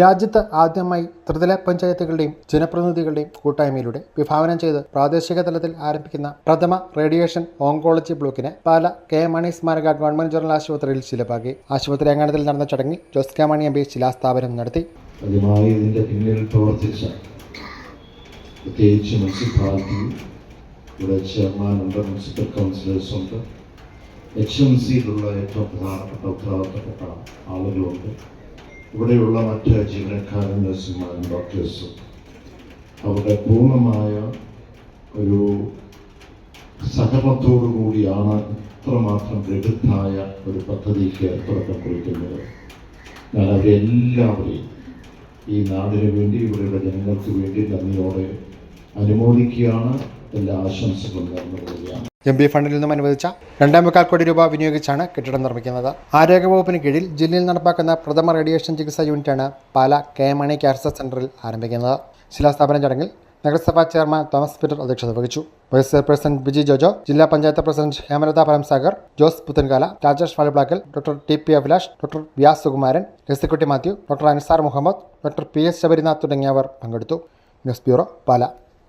രാജ്യത്ത് ആദ്യമായി ത്രിതല പഞ്ചായത്തുകളുടെയും ജനപ്രതിനിധികളുടെയും കൂട്ടായ്മയിലൂടെ വിഭാവനം ചെയ്ത് പ്രാദേശിക തലത്തിൽ ആരംഭിക്കുന്ന പ്രഥമ റേഡിയേഷൻ ഓങ്കോളജി ബ്ലോക്കിന് പാല കെ മണി സ്മാരക ഗവൺമെന്റ് ജനറൽ ആശുപത്രിയിൽ ശിലപാകി ആശുപത്രി അങ്കണത്തിൽ നടന്ന ചടങ്ങിൽ Jose K Mani M P ശിലാസ്ഥാപനം നടത്തി. ചെയർമാനുണ്ട് മുനിസിപ്പൽ ഉണ്ട്. ഇവിടെയുള്ള മറ്റ് ജീവനക്കാരൻ നഴ്സുമാരും ഡോക്ടേഴ്സും അവരുടെ പൂർണമായ ഒരു സഹകരണത്തോടു കൂടിയാണ് ഇത്രമാത്രം ദൃഢത്തായ ഒരു പദ്ധതിക്ക് തുടക്കം കുറിക്കുന്നത്. ഞാൻ അവരെല്ലാവരെയും ഈ നാടിന് വേണ്ടി ഇവിടെയുള്ള ജനങ്ങൾക്ക് വേണ്ടി നന്ദിയോടെ അനുമോദിക്കുകയാണ്. എല്ലാ ആശംസകളും നേർന്നു കൊള്ളുകയാണ് എം പി ഫണ്ടിൽ നിന്നും അനുവദിച്ച രണ്ടേ മുക്കാൽ കോടി രൂപ വിനിയോഗിച്ചാണ് കെട്ടിടം നിർമ്മിക്കുന്നത്. ആരോഗ്യവകുപ്പിന് കീഴിൽ ജില്ലയിൽ നടപ്പാക്കുന്ന പ്രഥമ റേഡിയേഷൻ ചികിത്സാ യൂണിറ്റാണ് പാല കെ മണി ക്യാൻസർ സെന്ററിൽ ആരംഭിക്കുന്നത്. ശിലാസ്ഥാപന ചടങ്ങിൽ നഗരസഭാ ചെയർമാൻ തോമസ് പീറ്റർ അധ്യക്ഷത വഹിച്ചു. വൈസ് ചെയർപേഴ്സൺ ബിജി ജോജോ ജില്ലാ panchayat president Hemalatha Paramsagar Jose Puthenkala Rajesh Valiplackal doctor T P Abhilash doctor Vyas Sukumaran Eskutty Mathew doctor Ansar Muhammad doctor P S Sabarinath തുടങ്ങിയവർ പങ്കെടുത്തു. News bureau Pala.